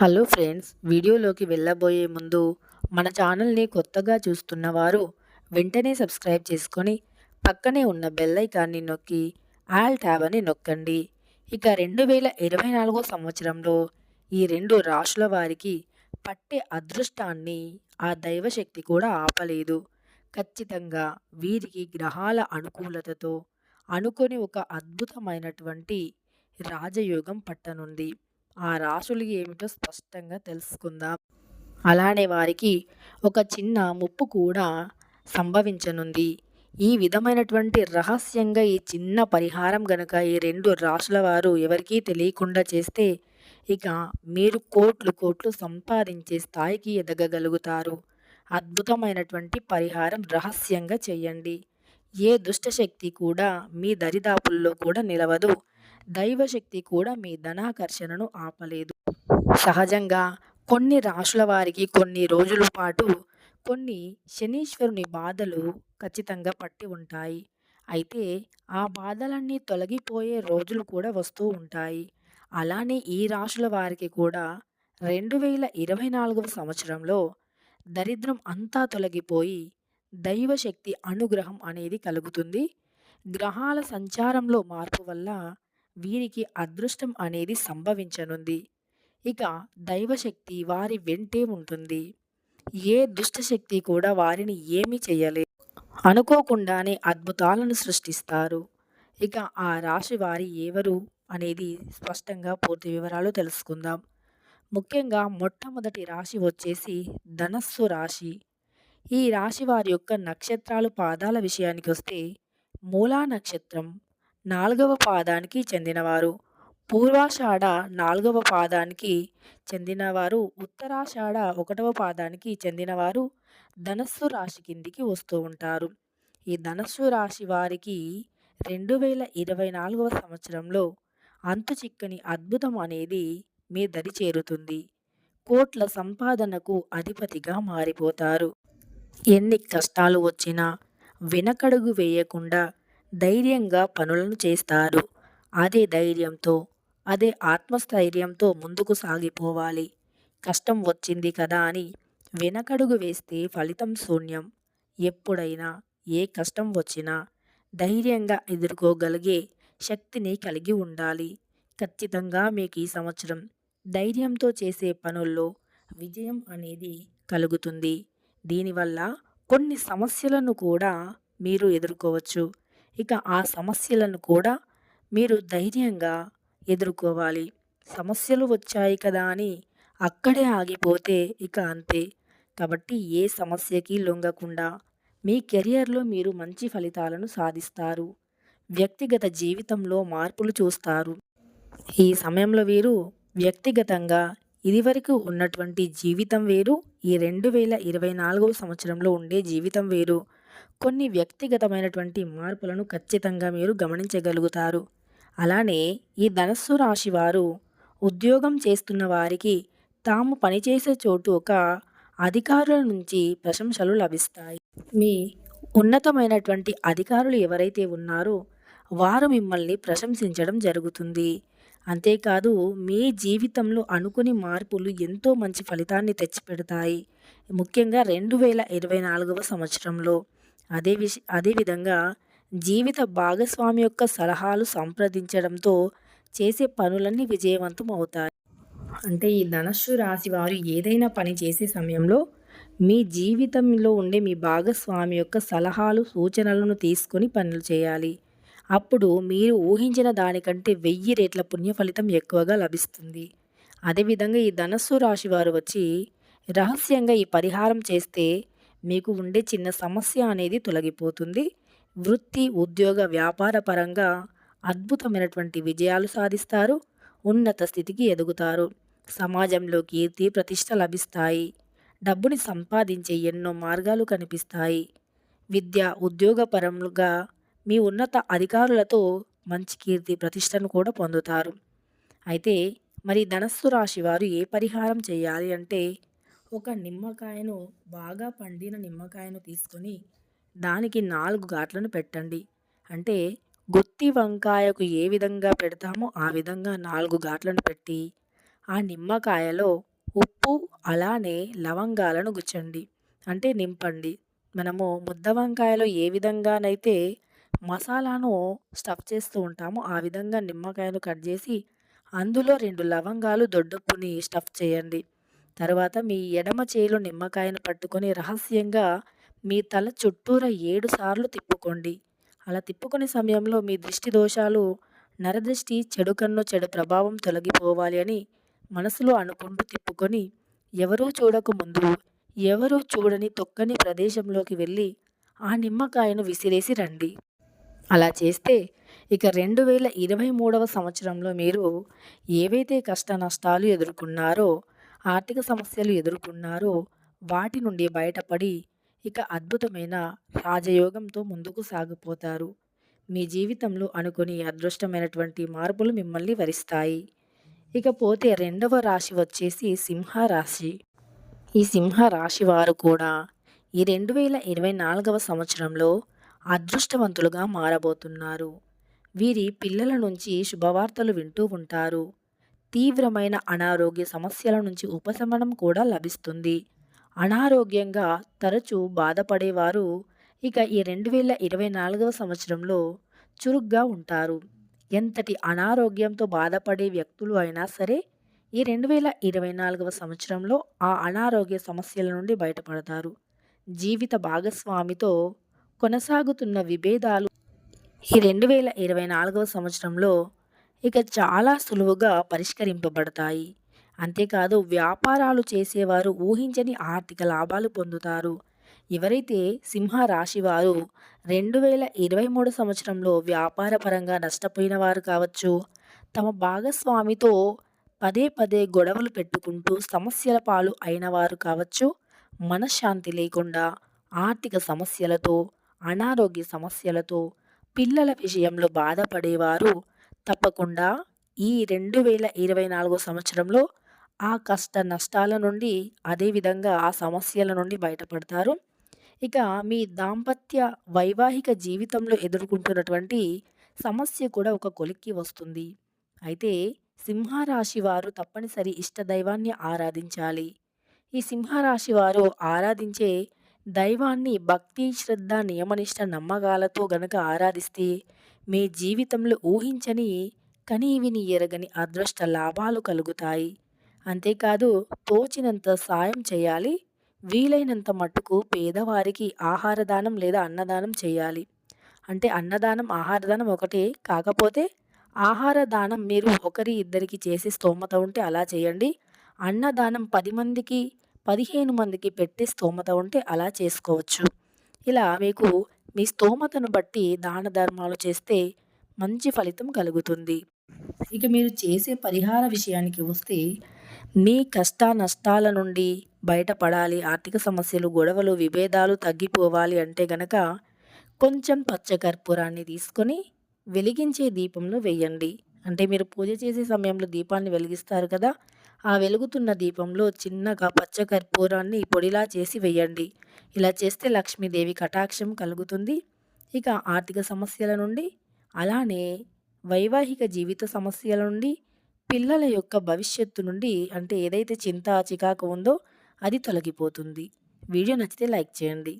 Hello friends వీడియోలోకి వెళ్ళబోయే ముందు మన ఛానల్ని కొత్తగా చూస్తున్న వారు వెంటనే సబ్స్క్రైబ్ చేసుకొని పక్కనే ఉన్న బెల్ ఐకాన్ని నొక్కి ఆల్ ట్యాబ్ అని నొక్కండి. ఇక రెండు వేల ఇరవై నాలుగో సంవత్సరంలో ఈ రెండు రాశుల వారికి పట్టే అదృష్టాన్ని ఆ దైవశక్తి కూడా ఆపలేదు. ఖచ్చితంగా వీరికి గ్రహాల అనుకూలతతో అనుకొని ఒక అద్భుతమైనటువంటి రాజయోగం పట్టనుంది. ఆ రాశులు ఏమిటో స్పష్టంగా తెలుసుకుందాం. అలానే వారికి ఒక చిన్న ముప్పు కూడా సంభవించనుంది. ఈ విధమైనటువంటి రహస్యంగా ఈ చిన్న పరిహారం గనక ఈ రెండు రాశుల వారు ఎవరికీ తెలియకుండా చేస్తే ఇక మీరు కోట్లు కోట్లు సంపాదించే స్థాయికి ఎదగగలుగుతారు. అద్భుతమైనటువంటి పరిహారం రహస్యంగా చేయండి. ఏ దుష్టశక్తి కూడా మీ దరిదాపుల్లో కూడా నిలవదు. దైవశక్తి కూడా మీ ధనాకర్షణను ఆపలేదు. సహజంగా కొన్ని రాశుల వారికి కొన్ని రోజుల పాటు కొన్ని శనీశ్వరుని బాధలు ఖచ్చితంగా పట్టి ఉంటాయి. అయితే ఆ బాధలన్నీ తొలగిపోయే రోజులు కూడా వస్తూ ఉంటాయి. అలానే ఈ రాశుల వారికి కూడా రెండు వేల ఇరవై నాలుగవ సంవత్సరంలో దరిద్రం అంతా తొలగిపోయి దైవశక్తి అనుగ్రహం అనేది కలుగుతుంది. గ్రహాల సంచారంలో మార్పు వల్ల వీరికి అదృష్టం అనేది సంభవించనుంది. ఇక దైవశక్తి వారి వెంటే ఉంటుంది. ఏ దుష్టశక్తి కూడా వారిని ఏమీ చేయలేదు. అనుకోకుండానే అద్భుతాలను సృష్టిస్తారు. ఇక ఆ రాశి వారి ఎవరు అనేది స్పష్టంగా పూర్తి వివరాలు తెలుసుకుందాం. ముఖ్యంగా మొట్టమొదటి రాశి వచ్చేసి ధనస్సు రాశి. ఈ రాశి వారి యొక్క నక్షత్రాలు పాదాల విషయానికి వస్తే మూలా నక్షత్రం నాలుగవ పాదానికి చెందినవారు. పూర్వాషాఢ నాలుగవ పాదానికి చెందినవారు. ఉత్తరాషాఢ ఒకటవ పాదానికి చెందినవారు. ధనస్సు రాశి కిందికి వస్తూ ఉంటారు. ఈ ధనస్సు రాశి వారికి రెండు వేల ఇరవై నాలుగవ సంవత్సరంలో అంతు చిక్కని అద్భుతం అనేది మీ దరి చేరుతుంది. కోట్ల సంపాదనకు అధిపతిగా మారిపోతారు. ఎన్ని కష్టాలు వచ్చినా వెనకడుగు వేయకుండా ధైర్యంగా పనులను చేస్తారు. అదే ధైర్యంతో అదే ఆత్మస్థైర్యంతో ముందుకు సాగిపోవాలి. కష్టం వచ్చింది కదా అని వెనకడుగు వేస్తే ఫలితం శూన్యం. ఎప్పుడైనా ఏ కష్టం వచ్చినా ధైర్యంగా ఎదుర్కోగలిగే శక్తిని కలిగి ఉండాలి. ఖచ్చితంగా మీకు ఈ సంవత్సరం ధైర్యంతో చేసే పనుల్లో విజయం అనేది కలుగుతుంది. దీనివల్ల కొన్ని సమస్యలను కూడా మీరు ఎదుర్కోవచ్చు. ఇక ఆ సమస్యలను కూడా మీరు ధైర్యంగా ఎదుర్కోవాలి. సమస్యలు వచ్చాయి కదా అని అక్కడే ఆగిపోతే ఇక అంతే. కాబట్టి ఏ సమస్యకి లొంగకుండా మీ కెరియర్లో మీరు మంచి ఫలితాలను సాధిస్తారు. వ్యక్తిగత జీవితంలో మార్పులు చూస్తారు. ఈ సమయంలో వీరు వ్యక్తిగతంగా ఇదివరకు ఉన్నటువంటి జీవితం వేరు ఈ రెండు వేల ఇరవై నాలుగవ సంవత్సరంలో ఉండే జీవితం వేరు. కొన్ని వ్యక్తిగతమైనటువంటి మార్పులను ఖచ్చితంగా మీరు గమనించగలుగుతారు. అలానే ఈ ధనస్సు రాశి వారు ఉద్యోగం చేస్తున్న వారికి తాము పనిచేసే చోటు ఒక అధికారుల నుంచి ప్రశంసలు లభిస్తాయి. మీ ఉన్నతమైనటువంటి అధికారులు ఎవరైతే ఉన్నారో వారు మిమ్మల్ని ప్రశంసించడం జరుగుతుంది. అంతేకాదు మీ జీవితంలో అనుకుని మార్పులు ఎంతో మంచి ఫలితాన్ని తెచ్చిపెడతాయి. ముఖ్యంగా రెండు వేల ఇరవై నాలుగవ సంవత్సరంలో అదే విష అదేవిధంగా జీవిత భాగస్వామి యొక్క సలహాలు సంప్రదించడంతో చేసే పనులన్నీ విజయవంతం అవుతాయి. అంటే ఈ ధనస్సు రాశి వారు ఏదైనా పని చేసే సమయంలో మీ జీవితంలో ఉండే మీ భాగస్వామి యొక్క సలహాలు సూచనలను తీసుకొని పనులు చేయాలి. అప్పుడు మీరు ఊహించిన దానికంటే వెయ్యి రేట్ల పుణ్య ఫలితం ఎక్కువగా లభిస్తుంది. అదేవిధంగా ఈ ధనస్సు రాశి వారు వచ్చి రహస్యంగా ఈ పరిహారం చేస్తే మీకు ఉండే చిన్న సమస్య అనేది తొలగిపోతుంది. వృత్తి ఉద్యోగ వ్యాపార పరంగా అద్భుతమైనటువంటి విజయాలు సాధిస్తారు. ఉన్నత స్థితికి ఎదుగుతారు. సమాజంలో కీర్తి ప్రతిష్ట లభిస్తాయి. డబ్బుని సంపాదించే ఎన్నో మార్గాలు కనిపిస్తాయి. విద్య ఉద్యోగపరముగా మీ ఉన్నత అధికారులతో మంచి కీర్తి ప్రతిష్టను కూడా పొందుతారు. అయితే మరి ధనస్సు రాశి వారు ఏ పరిహారం చేయాలి అంటే ఒక నిమ్మకాయను బాగా పండిన నిమ్మకాయను తీసుకొని దానికి నాలుగు ఘాట్లను పెట్టండి. అంటే గుత్తి వంకాయకు ఏ విధంగా పెడతామో ఆ విధంగా నాలుగు ఘాట్లను పెట్టి ఆ నిమ్మకాయలో ఉప్పు అలానే లవంగాలను గుచ్చండి. అంటే నింపండి. మనము ముద్ద వంకాయలో ఏ విధంగానైతే మసాలాను స్టఫ్ చేస్తూ ఉంటామో ఆ విధంగా నిమ్మకాయను కట్ చేసి అందులో రెండు లవంగాలు దొడ్డుప్పుని స్టఫ్ చేయండి. తర్వాత మీ ఎడమ చేయిలో నిమ్మకాయను పట్టుకొని రహస్యంగా మీ తల చుట్టూరా ఏడు సార్లు తిప్పుకోండి. అలా తిప్పుకునే సమయంలో మీ దృష్టి దోషాలు నరదృష్టి చెడు కన్ను చెడు ప్రభావం తొలగిపోవాలి అని మనసులో అనుకుంటూ తిప్పుకొని ఎవరూ చూడకముందు ఎవరూ చూడని తొక్కని ప్రదేశంలోకి వెళ్ళి ఆ నిమ్మకాయను విసిరేసి రండి. అలా చేస్తే ఇక రెండు వేల ఇరవై మూడవ సంవత్సరంలో మీరు ఏవైతే కష్ట నష్టాలు ఎదుర్కొన్నారో ఆర్థిక సమస్యలు ఎదుర్కొన్నారో వాటి నుండి బయటపడి ఇక అద్భుతమైన రాజయోగంతో ముందుకు సాగిపోతారు. మీ జీవితంలో అనుకుని అదృష్టమైనటువంటి మార్పులు మిమ్మల్ని వరిస్తాయి. ఇకపోతే రెండవ రాశి వచ్చేసి సింహ రాశి ఈ సింహ రాశి వారు కూడా ఈ రెండు వేల ఇరవై నాలుగవ సంవత్సరంలో అదృష్టవంతులుగా మారబోతున్నారు. వీరి పిల్లల నుంచి శుభవార్తలు వింటూ ఉంటారు. తీవ్రమైన అనారోగ్య సమస్యల నుంచి ఉపశమనం కూడా లభిస్తుంది. అనారోగ్యంగా తరచూ బాధపడేవారు ఇక ఈ రెండు వేల ఇరవై నాలుగవ సంవత్సరంలో చురుగ్గా ఉంటారు. ఎంతటి అనారోగ్యంతో బాధపడే వ్యక్తులు అయినా సరే ఈ రెండు వేల ఇరవై నాలుగవ సంవత్సరంలో ఆ అనారోగ్య సమస్యల నుండి బయటపడతారు. జీవిత భాగస్వామితో కొనసాగుతున్న విభేదాలు ఈ రెండు వేల ఇరవై నాలుగవ సంవత్సరంలో ఇక చాలా సులువుగా పరిష్కరింపబడతాయి. అంతేకాదు వ్యాపారాలు చేసేవారు ఊహించని ఆర్థిక లాభాలు పొందుతారు. ఎవరైతే సింహ రాశి వారు రెండు వేల ఇరవై మూడు సంవత్సరంలో వ్యాపారపరంగా నష్టపోయిన వారు కావచ్చు తమ భాగస్వామితో పదే పదే గొడవలు పెట్టుకుంటూ సమస్యల పాలు అయిన వారు కావచ్చు మనశ్శాంతి లేకుండా ఆర్థిక సమస్యలతో అనారోగ్య సమస్యలతో పిల్లల విషయంలో బాధపడేవారు తప్పకుండా ఈ రెండు వేల ఇరవై నాలుగో సంవత్సరంలో ఆ కష్ట నష్టాల నుండి అదేవిధంగా ఆ సమస్యల నుండి బయటపడతారు. ఇక మీ దాంపత్య వైవాహిక జీవితంలో ఎదుర్కొంటున్నటువంటి సమస్య కూడా ఒక కొలిక్కి వస్తుంది. అయితే సింహరాశి వారు తప్పనిసరి ఇష్టదైవాన్ని ఆరాధించాలి. ఈ సింహరాశి వారు ఆరాధించే దైవాన్ని భక్తి శ్రద్ధ నియమనిష్ట నమ్మకాలతో గనక ఆరాధిస్తే మీ జీవితంలో ఊహించని కనీవిని ఎరగని అదృష్ట లాభాలు కలుగుతాయి. అంతేకాదు తోచినంత సాయం చేయాలి. వీలైనంత మట్టుకు పేదవారికి ఆహార దానం లేదా అన్నదానం చేయాలి. అంటే అన్నదానం ఆహార దానం ఒకటే కాకపోతే ఆహార దానం మీరు ఒకరి ఇద్దరికి చేసే స్తోమత ఉంటే అలా చేయండి. అన్నదానం పది మందికి పదిహేను మందికి పెట్టే స్తోమత ఉంటే అలా చేసుకోవచ్చు. ఇలా మీకు మీ స్తోమతను బట్టి దాన ధర్మాలు చేస్తే మంచి ఫలితం కలుగుతుంది. ఇక మీరు చేసే పరిహార విషయానికి వస్తే మీ కష్ట నష్టాల నుండి బయటపడాలి ఆర్థిక సమస్యలు గొడవలు విభేదాలు తగ్గిపోవాలి అంటే గనక కొంచెం పచ్చకర్పూరాన్ని తీసుకొని వెలిగించే దీపంలో వేయండి. అంటే మీరు పూజ చేసే సమయంలో దీపాన్ని వెలిగిస్తారు కదా ఆ వెలుగుతున్న దీపంలో చిన్నగా పచ్చకర్పూరాన్ని పొడిలా చేసి వేయండి. ఇలా చేస్తే లక్ష్మీదేవి కటాక్షం కలుగుతుంది. ఇక ఆర్థిక సమస్యల నుండి అలానే వైవాహిక జీవిత సమస్యల నుండి పిల్లల యొక్క భవిష్యత్తు నుండి అంటే ఏదైతే చింత చికాకు ఉందో అది తొలగిపోతుంది. వీడియో నచ్చితే లైక్ చేయండి.